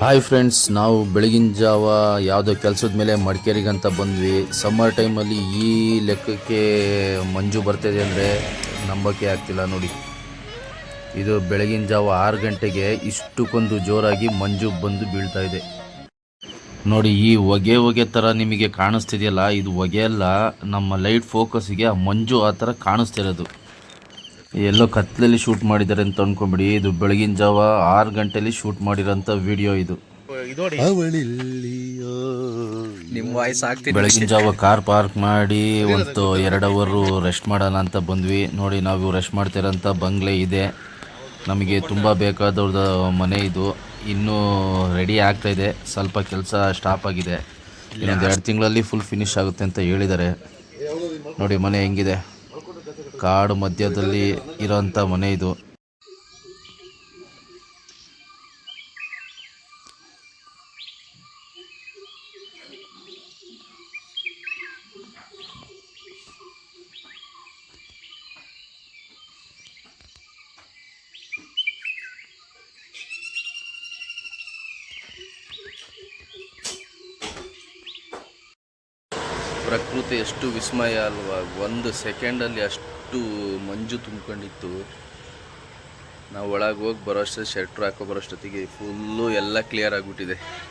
Hi friends ನಾವು ಬೆಳಗಿನ ಜಾವ ಯಾವುದೋ ಕೆಲಸದ ಮೇಲೆ ಮಡಿಕೇರಿಗಂತ ಬಂದ್ವಿ. ಸಮ್ಮರ್ ಟೈಮಲ್ಲಿ ಈ ಲೆಕ್ಕಕ್ಕೆ ಮಂಜು ಬರ್ತಿದೆ ಅಂದರೆ ನಂಬಕ್ಕೆ ಆಗ್ತಿಲ್ಲ ನೋಡಿ. ಇದು ಬೆಳಗಿನ ಜಾವ ಆರು ಗಂಟೆಗೆ ಇಷ್ಟಕ್ಕೊಂದು ಜೋರಾಗಿ ಮಂಜು ಬಂದು ಬೀಳ್ತಾ ಇದೆ. ನೋಡಿ, ಈ ಹೊಗೆ ಹೊಗೆ ಥರ ನಿಮಗೆ ಕಾಣಿಸ್ತಿದೆಯಲ್ಲ? ಇದು ಹೊಗೆ ಅಲ್ಲ, ನಮ್ಮ ಲೈಟ್ ಫೋಕಸ್ಗೆ ಆ ಮಂಜು ಆ ಥರ ಕಾಣಿಸ್ತಿರೋದು. ಎಲ್ಲೋ ಕತ್ತಲಲ್ಲಿ ಶೂಟ್ ಮಾಡಿದ್ದಾರೆ ಅಂತ ಅನ್ಕೊಂಬಿಡಿ. ಇದು ಬೆಳಗಿನ ಜಾವ ಆರು ಗಂಟೆಲಿ ಶೂಟ್ ಮಾಡಿರೋಂಥ ವಿಡಿಯೋ ಇದು. ನಿಮ್ಮ ವಾಯ್ಸ್ ಆಗ್ತಿದೆ ಬೆಳಗಿನ ಜಾವ ಕಾರ್ ಪಾರ್ಕ್ ಮಾಡಿ ಒಂದು ಎರಡು ಅವರು ರೆಸ್ಟ್ ಮಾಡೋಣ ಅಂತ ಬಂದ್ವಿ. ನೋಡಿ ನಾವು ರೆಸ್ಟ್ ಮಾಡ್ತಿರೋಂಥ ಬಂಗ್ಲೆ ಇದೆ. ನಮಗೆ ತುಂಬ ಬೇಕಾದವ್ರದ ಮನೆ ಇದು. ಇನ್ನೂ ರೆಡಿ ಆಗ್ತಾ ಇದೆ. ಸ್ವಲ್ಪ ಕೆಲಸ ಸ್ಟಾಪ್ ಆಗಿದೆ. ಇನ್ನೊಂದು ಎರಡು ತಿಂಗಳಲ್ಲಿ ಫುಲ್ ಫಿನಿಶ್ ಆಗುತ್ತೆ ಅಂತ ಹೇಳಿದ್ದಾರೆ. ನೋಡಿ ಮನೆ ಹೆಂಗಿದೆ? ಕಾಡು ಮಧ್ಯದಲ್ಲಿ ಇರೋಂಥ ಮನೆ ಇದು. ಪ್ರಕೃತಿ ಎಷ್ಟು ವಿಸ್ಮಯ ಅಲ್ವಾ. ಒಂದು ಸೆಕೆಂಡಲ್ಲಿ ಅಷ್ಟು ಮಂಜು ತುಂಬ್ಕೊಂಡಿತ್ತು. ನಾವು ಒಳಗೆ ಹೋಗಿ ಬರೋಷ್ಟು ಶರ್ಟ್ರು ಹಾಕೋ ಬರೋಷ್ಟೊತ್ತಿಗೆ ಫುಲ್ಲು ಎಲ್ಲ ಕ್ಲಿಯರ್ ಆಗಿಬಿಟ್ಟಿದೆ.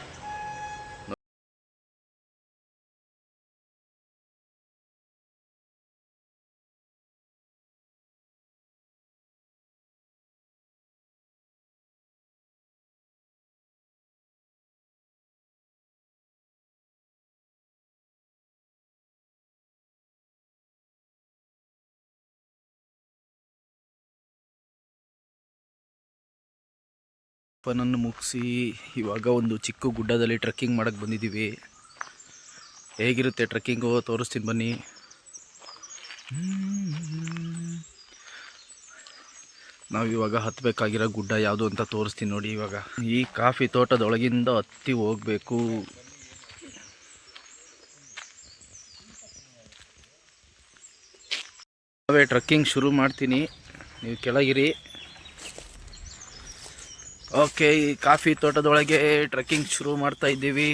ಪನನ್ನು ಮುಗಿಸಿ ಇವಾಗ ಒಂದು ಚಿಕ್ಕ ಗುಡ್ಡದಲ್ಲಿ ಟ್ರೆಕ್ಕಿಂಗ್ ಮಾಡೋಕ್ಕೆ ಬಂದಿದ್ದೀವಿ. ಹೇಗಿರುತ್ತೆ ಟ್ರೆಕ್ಕಿಂಗು ತೋರಿಸ್ತೀನಿ ಬನ್ನಿ. ನಾವು ಇವಾಗ ಹತ್ತಬೇಕಾಗಿರೋ ಗುಡ್ಡ ಯಾವುದು ಅಂತ ತೋರಿಸ್ತೀನಿ ನೋಡಿ ಇವಾಗ. ಈ ಕಾಫಿ ತೋಟದೊಳಗಿಂದ ಹತ್ತಿ ಹೋಗಬೇಕು. ನಾವೇ ಟ್ರಕ್ಕಿಂಗ್ ಶುರು ಮಾಡ್ತೀನಿ. ನೀವು ಕೆಳಗಿರಿ. ಓಕೆ ಈ ಕಾಫಿ ತೋಟದೊಳಗೆ ಟ್ರೆಕ್ಕಿಂಗ್ ಶುರು ಮಾಡ್ತಾ ಇದ್ದೀವಿ.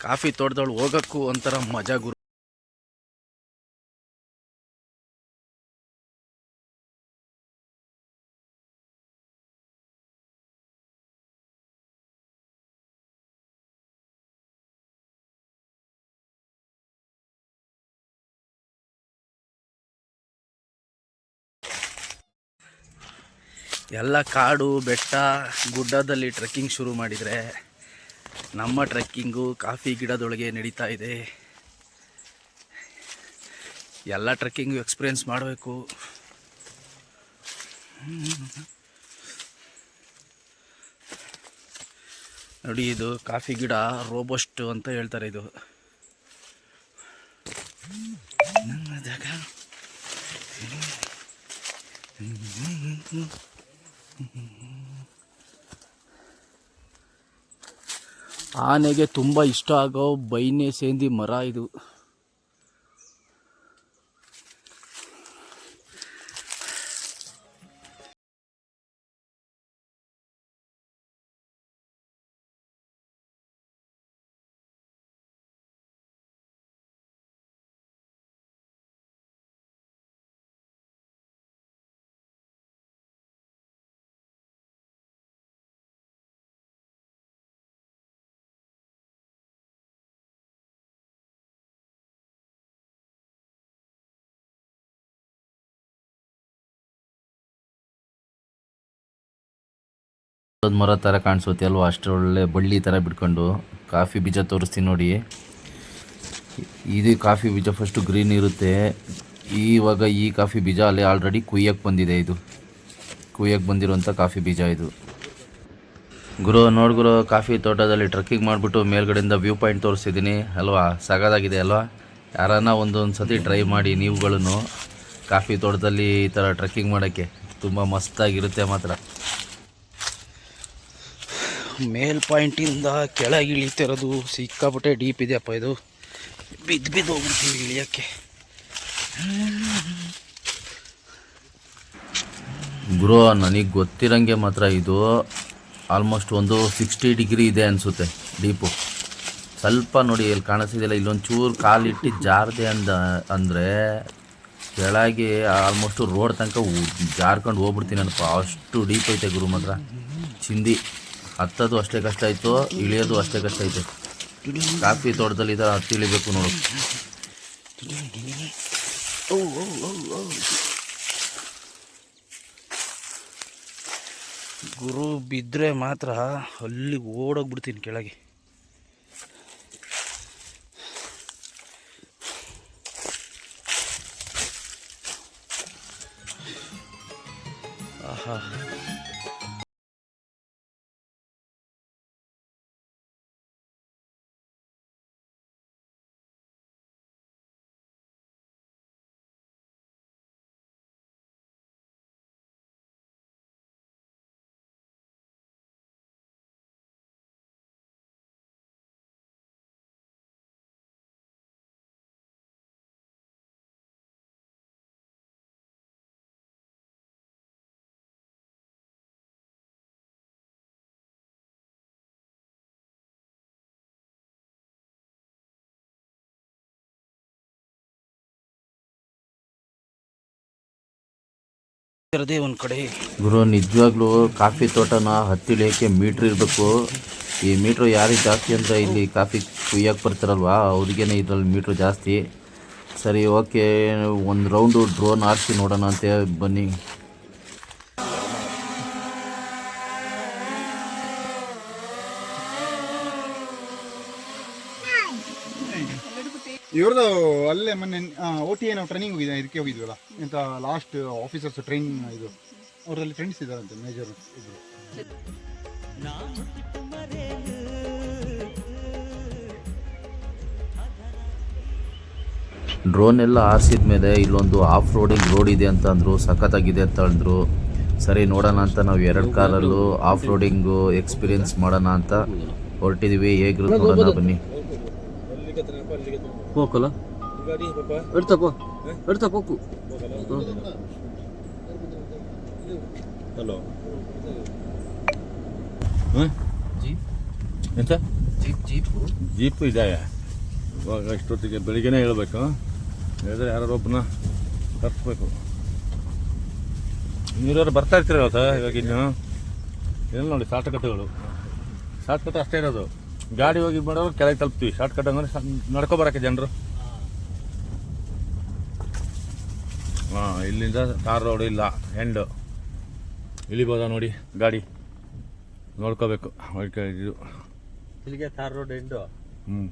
ಕಾಫಿ ತೋಟದೊಳಗೆ ಹೋಗಕ್ಕೂ ಒಂಥರ ಮಜಾ ಎಲ್ಲ ಕಾಡು, ಬೆಟ್ಟ, ಗುಡ್ಡದಲ್ಲಿ ಟ್ರೆಕ್ಕಿಂಗ್ ಶುರು ಮಾಡಿದರೆ ನಮ್ಮ ಟ್ರೆಕ್ಕಿಂಗು ಕಾಫಿ ಗಿಡದೊಳಗೆ ನಡೀತಾ ಇದೆ. ಎಲ್ಲ ಟ್ರೆಕ್ಕಿಂಗು ಎಕ್ಸ್ಪೀರಿಯೆನ್ಸ್ ಮಾಡಬೇಕು. ನೋಡಿ ಇದು ಕಾಫಿ ಗಿಡ ರೋಬಸ್ಟ್ ಅಂತ ಹೇಳ್ತಾರೆ ಇದು. ನನ್ನದಾಗ ಆನೆಗೆ ತುಂಬ ಇಷ್ಟ ಆಗೋ ಬೈನೆ ಸೇಂದಿ ಮರ ಇದು. ಮರ ಥರ ಕಾಣಿಸುತ್ತೆ ಅಲ್ವಾ? ಅಷ್ಟು ಒಳ್ಳೆ ಬಳ್ಳಿ ಥರ ಬಿಟ್ಕೊಂಡು ಕಾಫಿ ಬೀಜ ತೋರಿಸ್ತೀನಿ ನೋಡಿ. ಇದು ಕಾಫಿ ಬೀಜ ಫಸ್ಟು ಗ್ರೀನ್ ಇರುತ್ತೆ. ಇವಾಗ ಈ ಕಾಫಿ ಬೀಜ ಅಲ್ಲಿ ಆಲ್ರೆಡಿ ಕುಯ್ಯಕ್ಕೆ ಬಂದಿದೆ ಇದು. ಕುಯ್ಯಕ್ಕೆ ಬಂದಿರುವಂಥ ಕಾಫಿ ಬೀಜ ಇದು. ಗುರು, ನೋಡಿ ಗುರು, ಕಾಫಿ ತೋಟದಲ್ಲಿ ಟ್ರೆಕ್ಕಿಂಗ್ ಮಾಡಿಬಿಟ್ಟು ಮೇಲ್ಗಡೆಯಿಂದ ವ್ಯೂ ಪಾಯಿಂಟ್ ತೋರಿಸಿದ್ದೀನಿ. ಅಲ್ವಾ? ಸಗದಾಗಿದೆ ಅಲ್ವಾ? ಯಾರನ್ನ ಒಂದೊಂದು ಸತಿ ಟ್ರೈ ಮಾಡಿ ನೀವುಗಳನ್ನು ಕಾಫಿ ತೋಟದಲ್ಲಿ ಈ ಥರ ಟ್ರೆಕ್ಕಿಂಗ್ ಮಾಡೋಕ್ಕೆ. ತುಂಬ ಮಸ್ತಾಗಿರುತ್ತೆ ಮಾತ್ರ. ಮೇಲ್ ಪಾಯಿಂಟಿಂದ ಕೆಳಗೆ ಇಳಿತಿರೋದು ಸಿಕ್ಕಾಪಟ್ಟೆ ಡೀಪ್ ಇದೆಯಪ್ಪ ಇದು. ಬಿದ್ದು ಬಿದ್ದು ಹೋಗ್ಬಿಡ್ತೀವಿ ಇಳಿಯೋಕ್ಕೆ. ಗುರು ನನಗೆ ಗೊತ್ತಿರಂಗೆ ಮಾತ್ರ ಇದು ಆಲ್ಮೋಸ್ಟ್ ಒಂದು ಸಿಕ್ಸ್ಟಿ ಡಿಗ್ರಿ ಇದೆ ಅನಿಸುತ್ತೆ ಡೀಪು. ಸ್ವಲ್ಪ ನೋಡಿ ಇಲ್ಲಿ ಕಾಣಿಸ್ತಿದೆಯಲ್ಲ ಇಲ್ಲೊಂದು ಚೂರು ಕಾಲಿಟ್ಟು ಜಾರದೆ ಅಂದ, ಅಂದರೆ ಕೆಳಗೆ ಆಲ್ಮೋಸ್ಟು ರೋಡ್ ತನಕ ಜಾರ್ಕೊಂಡು ಹೋಗ್ಬಿಡ್ತೀನಿ ಅನ್ಪ ಅಷ್ಟು ಡೀಪ್ ಐತೆ ಗುರು ಮಾತ್ರ. ಚಿಂದಿ. ಹತ್ತೋದು ಅಷ್ಟೇ ಕಷ್ಟ ಆಯಿತು, ಇಳಿಯೋದು ಅಷ್ಟೇ ಕಷ್ಟ ಐತೆ. ಕಾಫಿ ತೋಟದಲ್ಲಿ ಈ ಥರ ಹತ್ತಿ ಇಳಿಬೇಕು ನೋಡು. ಗುರು ಬಿದ್ದರೆ ಮಾತ್ರ ಅಲ್ಲಿಗೆ ಓಡೋಗ್ಬಿಡ್ತೀನಿ ಕೆಳಗೆ. ಇರೋದೇ ಒಂದು ಕಡೆ. ಗುರು, ನಿಜವಾಗ್ಲೂ ಕಾಫಿ ತೋಟನ ಹತ್ತಿಳಿಯೋಕ್ಕೆ ಮೀಟ್ರ್ ಇರಬೇಕು? ಈ ಮೀಟ್ರ್ ಯಾರಿಗೆ ಜಾಸ್ತಿ ಅಂದರೆ ಇಲ್ಲಿ ಕಾಫಿ ಕುಯ್ಯಕ್ಕೆ ಬರ್ತಾರಲ್ವಾ? ಅವ್ರಿಗೇನೆ ಇದ್ರಲ್ಲಿ ಮೀಟ್ರ್ ಜಾಸ್ತಿ. ಸರಿ, ಓಕೆ. ಒಂದು ರೌಂಡು ಡ್ರೋನ್ ಆರಿಸಿ ನೋಡೋಣ ಅಂತ ಬನ್ನಿ. ಇವ್ರದ್ದು ಅಲ್ಲೇ ಮೊನ್ನೆ ಓ ಟಿ ಏನೋ ಟ್ರೈನಿಂಗ್ ಹೋಗಿದೆ, ಇದಕ್ಕೆ ಹೋಗಿದ್ವಲ್ಲ? ಎಂತ ಲಾಸ್ಟ್ ಆಫೀಸರ್ಸ್ ಟ್ರೈನಿಂಗ್ ಇದು. ಅವರಲ್ಲಿ ಫ್ರೆಂಡ್ಸ್ ಇದ್ದಾರಂತೆ ಮೇಜರ್ ಇದ್ರು. ಡ್ರೋನ್ ಎಲ್ಲ ಆರಿಸಿದ ಮೇಲೆ ಇಲ್ಲೊಂದು ಆಫ್ ರೋಡಿಂಗ್ ರೋಡ್ ಇದೆ ಅಂತ ಅಂದರು, ಸಖತ್ತಾಗಿದೆ ಅಂತ ಅಂದರು. ಸರಿ, ನೋಡೋಣ ಅಂತ ನಾವು ಎರಡು ಕಾರಲ್ಲೂ ಆಫ್ ರೋಡಿಂಗು ಎಕ್ಸ್ಪೀರಿಯನ್ಸ್ ಮಾಡೋಣ ಅಂತ ಹೊರಟಿದೀವಿ. ಹೇಗಿರುತ್ತೆ ನೋಡೋಣ, ಬನ್ನಿ. ಹೋಗಲ್ಲ ಎಡ್ತಪ್ಪ ಎಡ್ತಪ್ಪ ಹೋಗು ಹಲೋ ಜೀಪ್ ಎಂತ ಜೀಪ್ ಜೀಪು ಜೀಪ್ ಇದೆ ಇವಾಗ ಇಷ್ಟೊತ್ತಿಗೆ ಬೆಳಿಗ್ಗೆನೇ ಹೇಳ್ಬೇಕು ಹೇಳಿದ್ರೆ ಯಾರು ಒಬ್ಬನ ತರಿಸ್ಬೇಕು ನೀವ್ಯಾರು ಬರ್ತಾ ಇರ್ತೀರಲ್ಲ ಸರ್ ಇವಾಗ ಇನ್ನು ಏನು ನೋಡಿ ಶಾರ್ಟ್ ಕಟ್ಗಳು ಶಾರ್ಟ್ ಕಟ್ ಅಷ್ಟೇ ಇರೋದು ಗಾಡಿ ಹೋಗಿ ಮಾಡೋರು ಕೆಳಗೆ ತಲುಪ್ತೀವಿ. ಶಾರ್ಟ್ ಕಟ್ ಅಂದರೆ ನಡ್ಕೊ ಬರೋಕ್ಕೆ ಜನರು. ಹಾಂ ಇಲ್ಲಿಂದ ತಾರ್ ರೋಡ್ ಇಲ್ಲ. ಎಂಡು ಇಳಿಬೋದ ನೋಡಿ ಗಾಡಿ. ನೋಡ್ಕೋಬೇಕು. ಇದು. ಇಲ್ಲಿಗೆ ತಾರ್ ರೋಡ್ ಎಂಡು ಹ್ಞೂ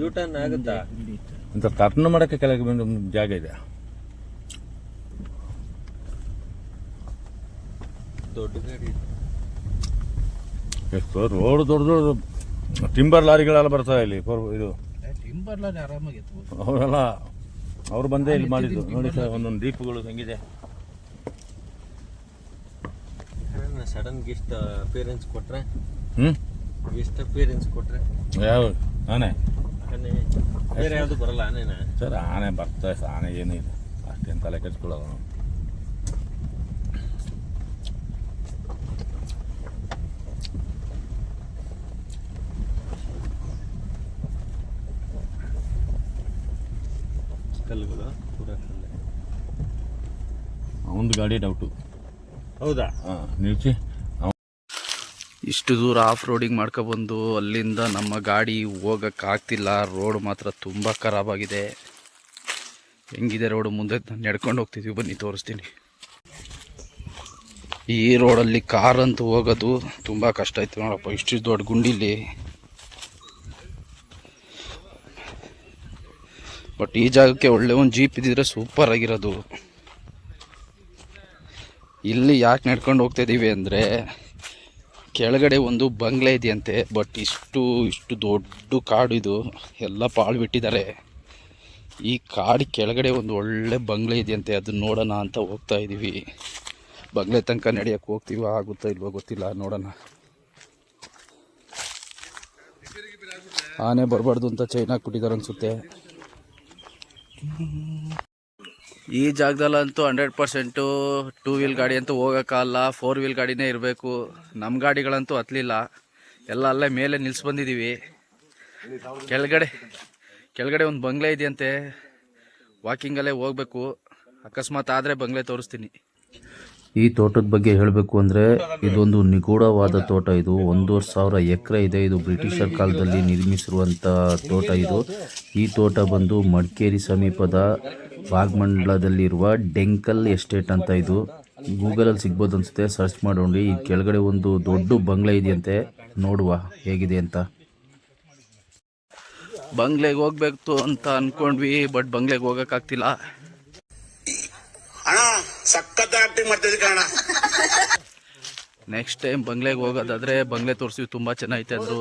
ಯೂ ಟರ್ನ್ ಆಗುತ್ತಾ? ಅಂತ ಟರ್ನ್ ಮಾಡೋಕ್ಕೆ ಕೆಳಗೆ ಬಂದು ಒಂದು ಜಾಗ ಇದೆ. ದೊಡ್ಡ ಗಾಡಿ. ಎಷ್ಟು ರೋಡ್ ದೊಡ್ಡ ದೊಡ್ಡ ಟಿಂಬರ್ ಲಾರಿಗಳೆಲ್ಲ ಬರ್ತಾವೆ ಇಲ್ಲಿ ಫೋರ್- ಇದು. ಟಿಂಬರ್ ಲಾರಿ ಅವರೆಲ್ಲ ಅವ್ರು ಬಂದೇ ಇಲ್ಲಿ ಮಾಡಿದ್ದು. ನೋಡಿ ಸರ್ ಒಂದೊಂದು ದೀಪಗಳು ಹೆಂಗಿದೆ. ಸಡನ್ ಗಿಫ್ಟ್ ಅಪಿಯರೆನ್ಸ್ ಕೊಟ್ರೆ? ಹ್ಞೂ ಗಿಫ್ಟ್ ಅಪಿಯರೆನ್ಸ್ ಕೊಟ್ರೆ? ಯಾವ ಆನೆ? ಆನೆ. ಬೇರೆ ಯಾವುದು ಬರಲ್ಲ ಆನೆನಾ? ಸರ್ ಆನೆ ಬರ್ತಾ ಆನೆ ಏನೂ ಇಲ್ಲ ಅಷ್ಟೇನು ತಲೆ ಕೆಡ್ಸ್ಕೊಳ್ಳೋದು. ನಾವು ಒಂದು ಗಾಡಿ ಡೌಟು ಹೌದಾ? ಹಾಂ ನಿಲ್ಸಿ. ಇಷ್ಟು ದೂರ ಆಫ್ ರೋಡಿಂಗ್ ಮಾಡ್ಕೊಬಂದು ಅಲ್ಲಿಂದ ನಮ್ಮ ಗಾಡಿ ಹೋಗೋಕ್ಕಾಗ್ತಿಲ್ಲ ರೋಡ್ ಮಾತ್ರ ತುಂಬ ಖರಾಬಾಗಿದೆ ಹೆಂಗಿದೆ ರೋಡು ಮುಂದೆ ನಡ್ಕೊಂಡು ಹೋಗ್ತಿದ್ವಿ. ಬನ್ನಿ ತೋರಿಸ್ತೀನಿ. ಈ ರೋಡಲ್ಲಿ ಕಾರ್ ಅಂತೂ ಹೋಗೋದು ತುಂಬ ಕಷ್ಟ ಆಯ್ತು ನೋಡಪ್ಪ. ಇಷ್ಟು ದೊಡ್ಡ ಗುಂಡಿಲಿ. ಬಟ್ ಈ ಜಾಗಕ್ಕೆ ಒಳ್ಳೆ ಒಂದು ಜೀಪ್ ಇದ್ದಿದ್ರೆ ಸೂಪರ್ ಆಗಿರೋದು. ಇಲ್ಲಿ ಯಾಕೆ ನಡ್ಕೊಂಡು ಹೋಗ್ತಾ ಇದ್ದೀವಿ ಅಂದರೆ, ಕೆಳಗಡೆ ಒಂದು ಬಂಗ್ಲೆ ಇದೆಯಂತೆ ಬಟ್ ಇಷ್ಟು ಇಷ್ಟು ದೊಡ್ಡ ಕಾಡು ಇದು, ಎಲ್ಲ ಪಾಳು ಬಿಟ್ಟಿದ್ದಾರೆ. ಈ ಕಾಡು ಕೆಳಗಡೆ ಒಂದು ಒಳ್ಳೆ ಬಂಗ್ಲೆ ಇದೆಯಂತೆ ಅದನ್ನ ನೋಡೋಣ ಅಂತ ಹೋಗ್ತಾ ಇದ್ದೀವಿ ಬಂಗ್ಲೆ ತನಕ ನಡೆಯೋಕ್ಕೆ ಹೋಗ್ತೀವ ಆಗುತ್ತೋ ಇಲ್ವೋ ಗೊತ್ತಿಲ್ಲ, ನೋಡೋಣ. ಆನೆ ಬರಬಾರ್ದು ಅಂತ ಚೈನ್ ಕೊಟ್ಟಿದ್ದಾರೆ ಅನಿಸುತ್ತೆ. ಈ ಜಾಗದಲ್ಲಂತೂ ಹಂಡ್ರೆಡ್ ಪರ್ಸೆಂಟು ಟೂ ವೀಲ್ ಗಾಡಿ ಅಂತೂ ಹೋಗೋಕ್ಕಲ್ಲ, ಫೋರ್ ವೀಲ್ ಗಾಡಿನೇ ಇರಬೇಕು. ನಮ್ಮ ಗಾಡಿಗಳಂತೂ ಹತ್ತಲಿಲ್ಲ ಎಲ್ಲ ಅಲ್ಲೇ ಮೇಲೆ ನಿಲ್ಸಿ ಬಂದಿದ್ದೀವಿ ಕೆಳಗಡೆ ಕೆಳಗಡೆ ಒಂದು ಬಂಗ್ಲೆ ಇದೆಯಂತೆ. ವಾಕಿಂಗಲ್ಲೇ ಹೋಗಬೇಕು. ಅಕಸ್ಮಾತ್ ಆದರೆ ಬಂಗ್ಲೆ ತೋರಿಸ್ತೀನಿ. ಈ ತೋಟದ ಬಗ್ಗೆ ಹೇಳಬೇಕು ಅಂದರೆ ಇದೊಂದು ನಿಗೂಢವಾದ ತೋಟ ಇದು. ಒಂದೂವರೆ ಸಾವಿರ ಎಕರೆ ಇದೆ. ಇದು ಬ್ರಿಟಿಷರ್ ಕಾಲದಲ್ಲಿ ನಿರ್ಮಿಸಿರುವಂಥ ತೋಟ ಇದು. ಈ ತೋಟ ಬಂದು ಮಡಿಕೇರಿ ಸಮೀಪದ ಭಾಗಮಂಡಲದಲ್ಲಿರುವ ಡೆಂಕಲ್ ಎಸ್ಟೇಟ್ ಅಂತ ಇದು ಗೂಗಲಲ್ಲಿ ಸಿಗ್ಬೋದು ಅನಿಸುತ್ತೆ. ಸರ್ಚ್ ಮಾಡೋಣ ಈ ಕೆಳಗಡೆ ಒಂದು ದೊಡ್ಡ ಬಂಗ್ಲೆ ಇದೆಯಂತೆ. ನೋಡುವ ಹೇಗಿದೆ ಅಂತ. ಬಂಗ್ಲೆಗೆ ಹೋಗ್ಬೇಕು ಅಂತ ಅನ್ಕೊಂಡ್ವಿ ಬಟ್ ಬಂಗ್ಲೆಗೆ ಹೋಗೋಕ್ಕಾಗ್ತಿಲ್ಲ ನೆಕ್ಸ್ಟ್ ಟೈಮ್ ಬಂಗ್ಲೆಗೆ ಹೋಗೋದಾದ್ರೆ ಬಂಗ್ಲೆ ತೋರಿಸ್ತೀವಿ ತುಂಬ ಚೆನ್ನಾಗೈತೆ ಅಂದರು.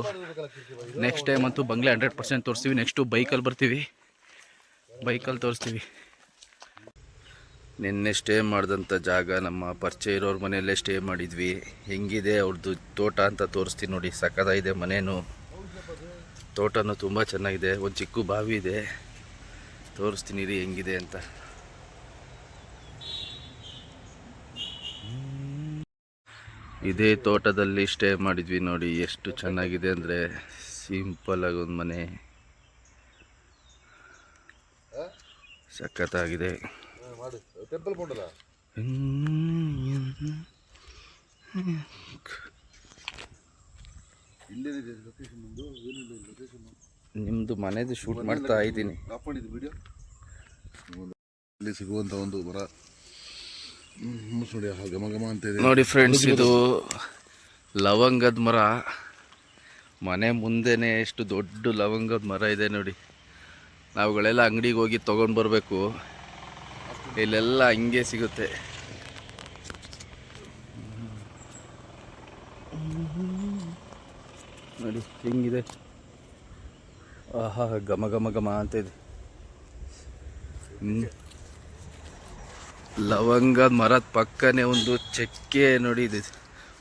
ನೆಕ್ಸ್ಟ್ ಟೈಮ್ ಅಂತೂ ಬಂಗ್ಲೆ ಹಂಡ್ರೆಡ್ ಪರ್ಸೆಂಟ್ ತೋರಿಸ್ತೀವಿ ನೆಕ್ಸ್ಟು ಬೈಕಲ್ಲಿ ಬರ್ತೀವಿ. ಬೈಕಲ್ಲಿ ತೋರಿಸ್ತೀವಿ. ನಿನ್ನೆ ಸ್ಟೇ ಮಾಡಿದಂಥ ಜಾಗ, ನಮ್ಮ ಪರಿಚಯ ಇರೋರ ಮನೆಯಲ್ಲೇ ಸ್ಟೇ ಮಾಡಿದ್ವಿ. ಹೆಂಗಿದೆ ಅವ್ರದ್ದು ತೋಟ ಅಂತ ತೋರಿಸ್ತೀನಿ ನೋಡಿ ಸಕ್ಕದಾಗಿದೆ ಮನೇನು. ತೋಟನೂ ತುಂಬ ಚೆನ್ನಾಗಿದೆ, ಒಂದು ಚಿಕ್ಕ ಬಾವಿ ಇದೆ. ತೋರಿಸ್ತೀನಿ ರೀ ಹೆಂಗಿದೆ ಅಂತ. ಇದೇ ತೋಟದಲ್ಲಿ ಸ್ಟೇ ಮಾಡಿದ್ವಿ ನೋಡಿ, ಎಷ್ಟು ಚೆನ್ನಾಗಿದೆ ಅಂದರೆ ಸಿಂಪಲ್ ಆಗಿ ಒಂದು ಮನೆ. ಸಖತ್ತಾಗಿದೆ. ನಿಮ್ಮದು ಮನೆದು ಶೂಟ್ ಮಾಡ್ತಾ ಇದ್ದೀನಿ. ಇಲ್ಲಿ ಸಿಗುವಂತ ಒಂದು ಮರ ನೋಡಿ ಘಮ ಘಮ ಅಂತ ಇದೆ. ನೋಡಿ ಫ್ರೆಂಡ್ಸ್ ಇದು ಲವಂಗದ ಮರ. ಮನೆ ಮುಂದೆನೆ ಎಷ್ಟು ದೊಡ್ಡ ಲವಂಗದ ಮರ ಇದೆ ನೋಡಿ. ನಾವುಗಳೆಲ್ಲ ಅಂಗಡಿಗೆ ಹೋಗಿ ತೊಗೊಂಡು ಬರಬೇಕು. ಇಲ್ಲೆಲ್ಲ ಹಿಂಗೆ ಸಿಗುತ್ತೆ. ನೋಡಿ, ಹೆಂಗಿದೆ. ಆಹಾ, ಘಮ ಘಮ ಘಮ ಅಂತ ಇದೆ. ಲವಂಗದ ಮರದ ಪಕ್ಕನೇ ಒಂದು ಚಕ್ಕೆ ನೋಡಿ ಇದು.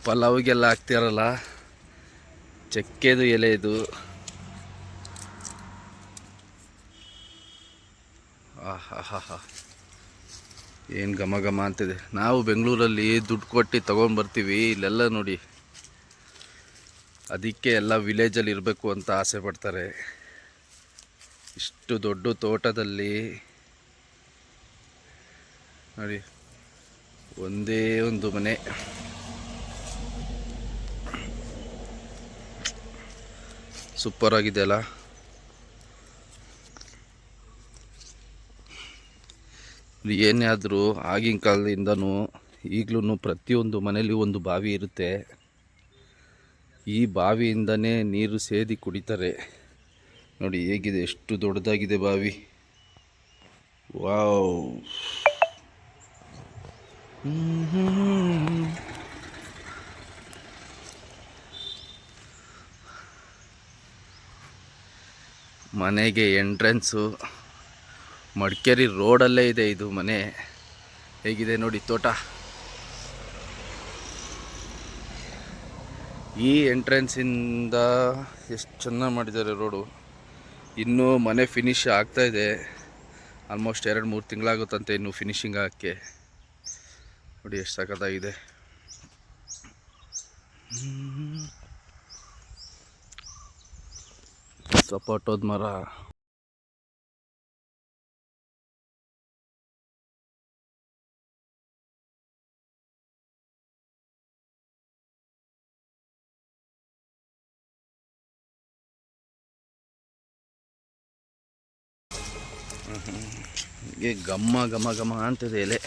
ಪಲಾವ್ಗೆಲ್ಲ ಹಾಕ್ತಿರಲ್ಲ? ಚಕ್ಕೆದು ಎಲೆ ಇದು. ಆಹಾಹಾಹಾ. ಏನು ಘಮ ಘಮ ಅಂತಿದೆ. ನಾವು ಬೆಂಗಳೂರಲ್ಲಿ ದುಡ್ಡು ಕೊಟ್ಟು ತೊಗೊಂಡು ಬರ್ತೀವಿ, ಇಲ್ಲೆಲ್ಲ ನೋಡಿ. ಅದಕ್ಕೆ ಎಲ್ಲ ವಿಲೇಜಲ್ಲಿ ಇರಬೇಕು ಅಂತ ಆಸೆ ಪಡ್ತಾರೆ. ಇಷ್ಟು ದೊಡ್ಡ ತೋಟದಲ್ಲಿ ನೋಡಿ, ಒಂದೇ ಒಂದು ಮನೆ. ಸೂಪರ್ ಆಗಿದೆ ಅಲ್ಲ? ಏನೇ ಆದರೂ ಆಗಿನ ಕಾಲದಿಂದನೂ ಈಗಲೂ ಪ್ರತಿಯೊಂದು ಮನೇಲಿ ಒಂದು ಬಾವಿ ಇರುತ್ತೆ. ಈ ಬಾವಿಯಿಂದನೇ ನೀರು ಸೇದಿ ಕುಡಿತಾರೆ. ನೋಡಿ ಹೇಗಿದೆ, ಎಷ್ಟು ದೊಡ್ಡದಾಗಿದೆ ಬಾವಿ. ವಾವ್. ಮನೆಗೆ ಎಂಟ್ರೆನ್ಸು. ಮಡಿಕೇರಿ ರೋಡಲ್ಲೇ ಇದೆ ಇದು ಮನೆ. ಹೇಗಿದೆ ನೋಡಿ ತೋಟ? ಈ ಎಂಟ್ರೆನ್ಸಿಂದ ಎಷ್ಟು ಚೆನ್ನಾಗಿ ಮಾಡಿದ್ದಾರೆ ರೋಡು. ಇನ್ನೂ ಮನೆ ಫಿನಿಶ್ ಆಗ್ತಾ ಇದೆ. ಆಲ್ಮೋಸ್ಟ್ ಎರಡು ಮೂರು ತಿಂಗಳಾಗುತ್ತಂತೆ ಇನ್ನೂ ಫಿನಿಶಿಂಗ್ ಹಾಕಿ ನೋಡಿ ಎಷ್ಟು ಸಖತ್ತಾಗಿದೆ. ಸಪೋಟೋದ ಮರ. ಹೀಗೆ ಘಮ ಘಮ ಘಮ ಅಂತಿದೆ ಎಲೆ.